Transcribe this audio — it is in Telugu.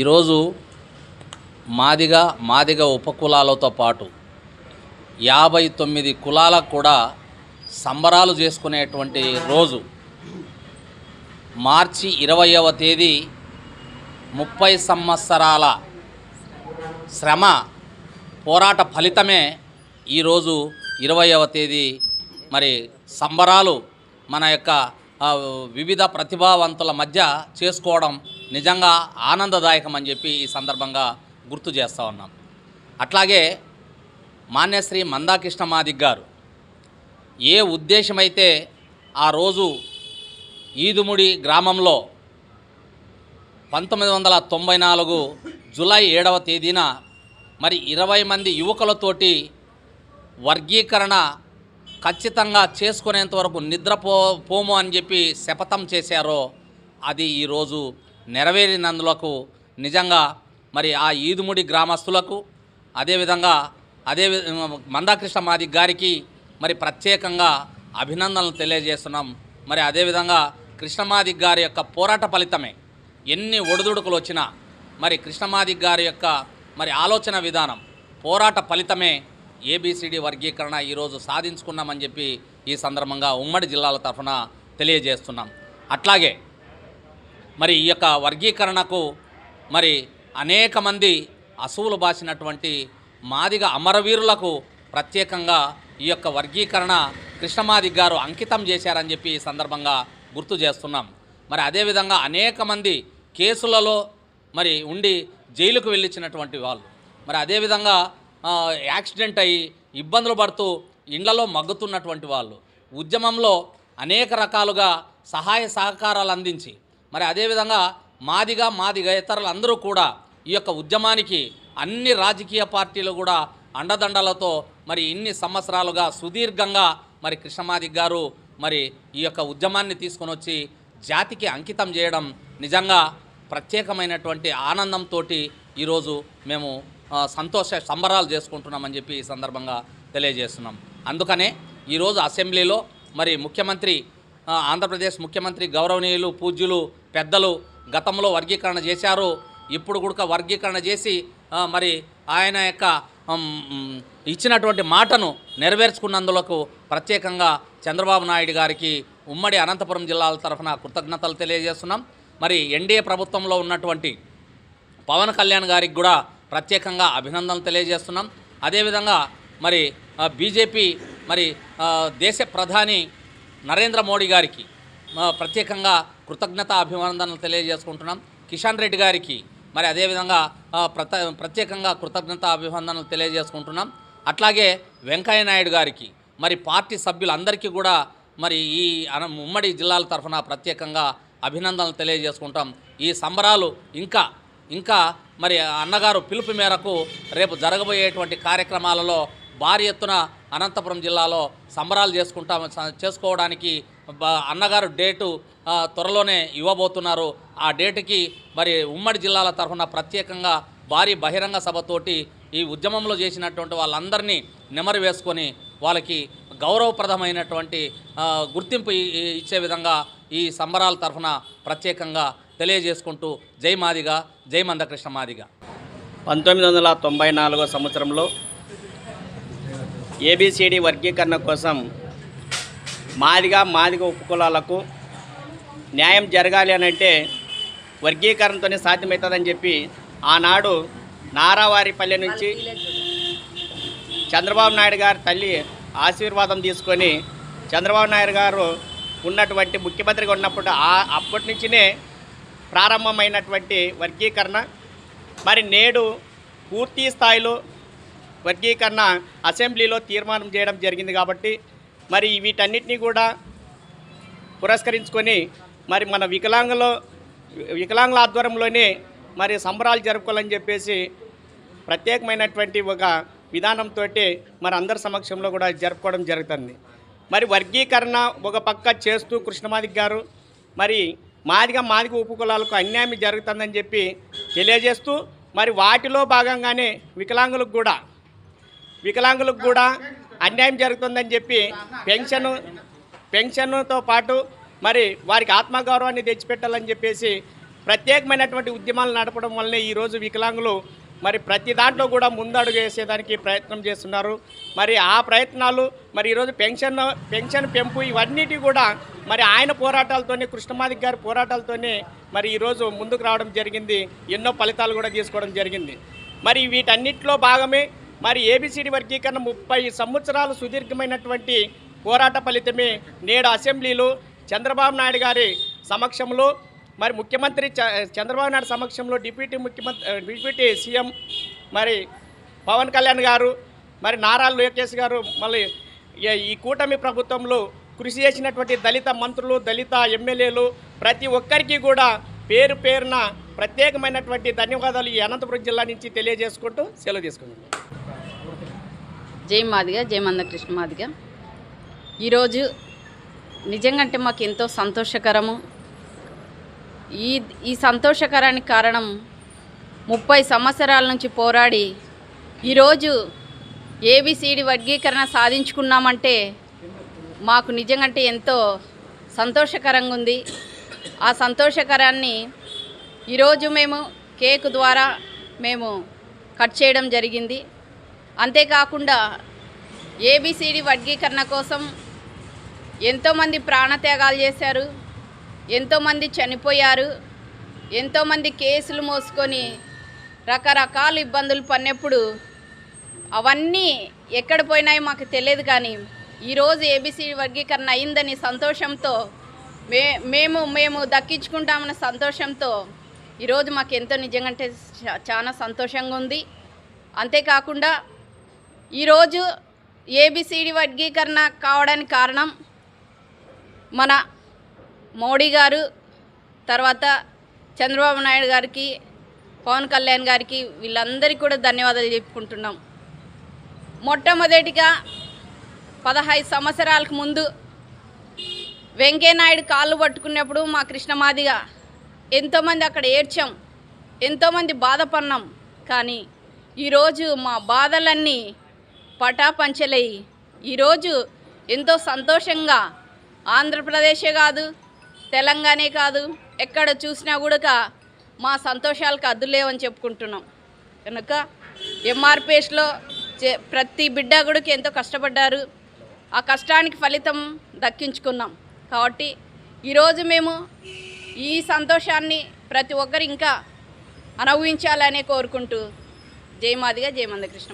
ఈరోజు మాదిగ మాదిగ ఉపకులాలతో పాటు యాభై తొమ్మిది కులాలకు కూడా సంబరాలు చేసుకునేటువంటి రోజు. మార్చి ఇరవయవ తేదీ ముప్పై సంవత్సరాల శ్రమ పోరాట ఫలితమే ఈరోజు ఇరవయవ తేదీ. మరి సంబరాలు మన యొక్క వివిధ ప్రతిభావంతుల మధ్య చేసుకోవడం నిజంగా ఆనందదాయకం అని చెప్పి ఈ సందర్భంగా గుర్తు చేస్తూ ఉన్నాం. అట్లాగే మాన్యశ్రీ మందాకృష్ణ మాదిగ్ గారు ఏ ఉద్దేశమైతే ఆ రోజు ఈదుముడి గ్రామంలో పంతొమ్మిది వందల తొంభై నాలుగు జూలై ఏడవ తేదీన మరి ఇరవై మంది యువకులతోటి వర్గీకరణ ఖచ్చితంగా చేసుకునేంత వరకు నిద్రపో పోము అని చెప్పి శపథం చేశారో అది ఈరోజు నెరవేరినందులకు నిజంగా మరి ఆ ఈదుముడి గ్రామస్తులకు అదేవిధంగా అదే మందాకృష్ణ మాది గారికి మరి ప్రత్యేకంగా అభినందనలు తెలియజేస్తున్నాం. మరి అదేవిధంగా కృష్ణమాది గారి యొక్క పోరాట ఫలితమే. ఎన్ని ఒడిదుడుకులు వచ్చినా మరి కృష్ణమాది గారి యొక్క మరి ఆలోచన విధానం పోరాట ఫలితమే ఏబిసిడి వర్గీకరణ ఈరోజు సాధించుకున్నామని చెప్పి ఈ సందర్భంగా ఉమ్మడి జిల్లాల తరఫున తెలియజేస్తున్నాం. అట్లాగే మరి ఈ యొక్క వర్గీకరణకు మరి అనేక మంది అసువులు బాసినటువంటి మాదిగ అమరవీరులకు ప్రత్యేకంగా ఈ యొక్క వర్గీకరణ కృష్ణమాది గారు అంకితం చేశారని చెప్పి ఈ సందర్భంగా గుర్తు చేస్తున్నాం. మరి అదేవిధంగా అనేక మంది కేసులలో మరి ఉండి జైలుకు వెళ్ళించినటువంటి వాళ్ళు. మరి అదేవిధంగా యాక్సిడెంట్ అయ్యి ఇబ్బందులు పడుతూ ఇండ్లలో మగ్గుతున్నటువంటి వాళ్ళు. ఉద్యమంలో అనేక రకాలుగా సహాయ సహకారాలు అందించి మరి అదేవిధంగా మాదిగా మాదిగా ఇతరులు అందరూ కూడా ఈ యొక్క ఉద్యమానికి అన్ని రాజకీయ పార్టీలు కూడా అండదండలతో మరి ఇన్ని సంవత్సరాలుగా సుదీర్ఘంగా మరి కృష్ణమాదిక్ గారు మరి ఈ యొక్క ఉద్యమాన్ని తీసుకొని వచ్చి జాతికి అంకితం చేయడం నిజంగా ప్రత్యేకమైనటువంటి ఆనందంతో ఈరోజు మేము సంతోష సంబరాలు చేసుకుంటున్నామని చెప్పి ఈ సందర్భంగా తెలియజేస్తున్నాం. అందుకనే ఈరోజు అసెంబ్లీలో మరి ముఖ్యమంత్రి ఆంధ్రప్రదేశ్ ముఖ్యమంత్రి గౌరవనీయులు పూజ్యులు పెద్దలు గతంలో వర్గీకరణ చేశారు ఇప్పుడు కూడా వర్గీకరణ చేసి మరి ఆయన యొక్క ఇచ్చినటువంటి మాటను నెరవేర్చుకున్నందులకు ప్రత్యేకంగా చంద్రబాబు నాయుడు గారికి ఉమ్మడి అనంతపురం జిల్లాల తరఫున కృతజ్ఞతలు తెలియజేస్తున్నాం. మరి ఎన్డీఏ ప్రభుత్వంలో ఉన్నటువంటి పవన్ కళ్యాణ్ గారికి కూడా ప్రత్యేకంగా అభినందనలు తెలియజేస్తున్నాం. అదేవిధంగా మరి బీజేపీ మరి దేశ ప్రధాని నరేంద్ర మోడీ గారికి ప్రత్యేకంగా కృతజ్ఞత అభినందనలు తెలియజేసుకుంటున్నాం. కిషన్ రెడ్డి గారికి మరి అదేవిధంగా ప్రత ప్రత్యేకంగా కృతజ్ఞత అభివందనలు తెలియజేసుకుంటున్నాం. అట్లాగే వెంకయ్య నాయుడు గారికి మరి పార్టీ సభ్యులందరికీ కూడా మరి ఈ అన ఉమ్మడి జిల్లాల తరఫున ప్రత్యేకంగా అభినందనలు తెలియజేసుకుంటాం. ఈ సంబరాలు ఇంకా ఇంకా మరి అన్నగారు పిలుపు మేరకు రేపు జరగబోయేటువంటి కార్యక్రమాలలో భారీ ఎత్తున అనంతపురం జిల్లాలో సంబరాలు చేసుకుంటాం చేసుకోవడానికి అన్నగారు డేటు త్వరలోనే ఇవ్వబోతున్నారు. ఆ డేటుకి మరి ఉమ్మడి జిల్లాల తరఫున ప్రత్యేకంగా భారీ బహిరంగ సభతోటి ఈ ఉద్యమంలో చేసినటువంటి వాళ్ళందరినీ నెమరు వేసుకొని వాళ్ళకి గౌరవప్రదమైనటువంటి గుర్తింపు ఇచ్చే విధంగా ఈ సంబరాల తరఫున ప్రత్యేకంగా తెలియజేసుకుంటూ జై మాదిగా జై మందకృష్ణ మాదిగా. పంతొమ్మిది వందల తొంభై నాలుగో సంవత్సరంలో ఏబిసిడి వర్గీకరణ కోసం మాదిగా మాదిగ ఉపకులాలకు న్యాయం జరగాలి అని అంటే వర్గీకరణతోనే సాధ్యమవుతుందని చెప్పి ఆనాడు నారావారిపల్లె నుంచి చంద్రబాబు నాయుడు గారి తల్లి ఆశీర్వాదం తీసుకొని చంద్రబాబు నాయుడు గారు ఉన్నటువంటి ముఖ్యమంత్రిగా ఉన్నప్పుడు ఆ అప్పటి నుంచినే ప్రారంభమైనటువంటి వర్గీకరణ. మరి నేడు పూర్తి స్థాయిలో వర్గీకరణ అసెంబ్లీలో తీర్మానం చేయడం జరిగింది కాబట్టి మరి వీటన్నిటినీ కూడా పురస్కరించుకొని మరి మన వికలాంగులో వికలాంగుల ఆధ్వర్యంలోనే మరి సంబరాలు జరుపుకోవాలని చెప్పేసి ప్రత్యేకమైనటువంటి ఒక విధానంతో మరి అందరి సమక్షంలో కూడా జరుపుకోవడం జరుగుతుంది. మరి వర్గీకరణ ఒక పక్క చేస్తూ కృష్ణమాదిక్ గారు మరి మాదిగా మాదిగ ఉపకులాలకు అన్యాయం జరుగుతుందని చెప్పి తెలియజేస్తూ మరి వాటిలో భాగంగానే వికలాంగులకు కూడా వికలాంగులకు కూడా అన్యాయం జరుగుతుందని చెప్పి పెన్షన్ పెన్షన్తో పాటు మరి వారికి ఆత్మగౌరవాన్ని తెచ్చిపెట్టాలని చెప్పేసి ప్రత్యేకమైనటువంటి ఉద్యమాలు నడపడం వల్లనే ఈరోజు వికలాంగులు మరి ప్రతి దాంట్లో కూడా ముందడుగు వేసేదానికి ప్రయత్నం చేస్తున్నారు. మరి ఆ ప్రయత్నాలు మరి ఈరోజు పెన్షన్ పెన్షన్ పెంపు ఇవన్నిటి కూడా మరి ఆయన పోరాటాలతోనే కృష్ణమాదిక్ గారి పోరాటాలతోనే మరి ఈరోజు ముందుకు రావడం జరిగింది. ఎన్నో ఫలితాలు కూడా తీసుకోవడం జరిగింది. మరి వీటన్నిటిలో భాగమే మరి ఏబిసిడి వర్గీకరణ ముప్పై సంవత్సరాలు సుదీర్ఘమైనటువంటి పోరాట ఫలితమే నేడు అసెంబ్లీలో చంద్రబాబు నాయుడు గారి సమక్షంలో మరి ముఖ్యమంత్రి చ- చంద్రబాబు నాయుడు సమక్షంలో డిప్యూటీ ముఖ్యమంత్రి డిప్యూటీ సీఎం మరి పవన్ కళ్యాణ్ గారు మరి నారా లోకేష్ గారు మళ్ళీ ఈ- ఈ కూటమి ప్రభుత్వంలో కృషి చేసినటువంటి దళిత మంత్రులు దళిత ఎమ్మెల్యేలు ప్రతి ఒక్కరికి కూడా పేరు పేరున ప్రత్యేకమైనటువంటి ధన్యవాదాలు ఈ అనంతపురం జిల్లా నుంచి తెలియజేసుకుంటూ సెలవు తీసుకున్నాను జై మాదిగ జై మందకృష్ణ మాదిగ. ఈరోజు నిజంగా అంటే మాకు ఎంతో సంతోషకరము. ఈ ఈ సంతోషకరానికి కారణం ముప్పై సంవత్సరాల నుంచి పోరాడి ఈరోజు ఏబిసిడి వర్గీకరణ సాధించుకున్నామంటే మాకు నిజంగా ఎంతో సంతోషకరంగా ఉంది. ఆ సంతోషకరాన్ని ఈరోజు మేము కేక్ ద్వారా మేము కట్ చేయడం జరిగింది. అంతేకాకుండా ఏబిసిడి వర్గీకరణ కోసం ఎంతోమంది ప్రాణత్యాగాలు చేశారు ఎంతోమంది చనిపోయారు ఎంతోమంది కేసులు మోసుకొని రకరకాల ఇబ్బందులు పడినప్పుడు అవన్నీ ఎక్కడ పోయినాయో మాకు తెలియదు కానీ ఈరోజు ఏబిసిడి వర్గీకరణ అయిందని సంతోషంతో మే మేము మేము దక్కించుకుంటామన్న సంతోషంతో ఈరోజు మాకు ఎంతో నిజంగా అంటే చాలా సంతోషంగా ఉంది. అంతేకాకుండా ఈరోజు ఏబిసిడి వర్గీకరణ కావడానికి కారణం మన మోడీ గారు తర్వాత చంద్రబాబు నాయుడు గారికి పవన్ కళ్యాణ్ గారికి వీళ్ళందరికీ కూడా ధన్యవాదాలు చెప్పుకుంటున్నాం. మొట్టమొదటిగా పదహైదు సంవత్సరాలకు ముందు వెంకయ్యనాయుడు కాళ్ళు పట్టుకున్నప్పుడు మా కృష్ణమాదిగా ఎంతోమంది అక్కడ ఏడ్చాం ఎంతోమంది బాధపడినాం. కానీ ఈరోజు మా బాధలన్నీ పటాపంచలై. ఈరోజు ఎంతో సంతోషంగా ఆంధ్రప్రదేశే కాదు తెలంగాణే కాదు ఎక్కడ చూసినా కూడా మా సంతోషాలకు అద్దులేవని చెప్పుకుంటున్నాం. కనుక ఎంఆర్పిఎస్లో చే ప్రతి బిడ్డ కూడా ఎంతో కష్టపడ్డారు. ఆ కష్టానికి ఫలితం దక్కించుకున్నాం. కాబట్టి ఈరోజు మేము ఈ సంతోషాన్ని ప్రతి ఒక్కరు ఇంకా అనుభవించాలనే కోరుకుంటూ జై జయమంద జై మందకృష్ణ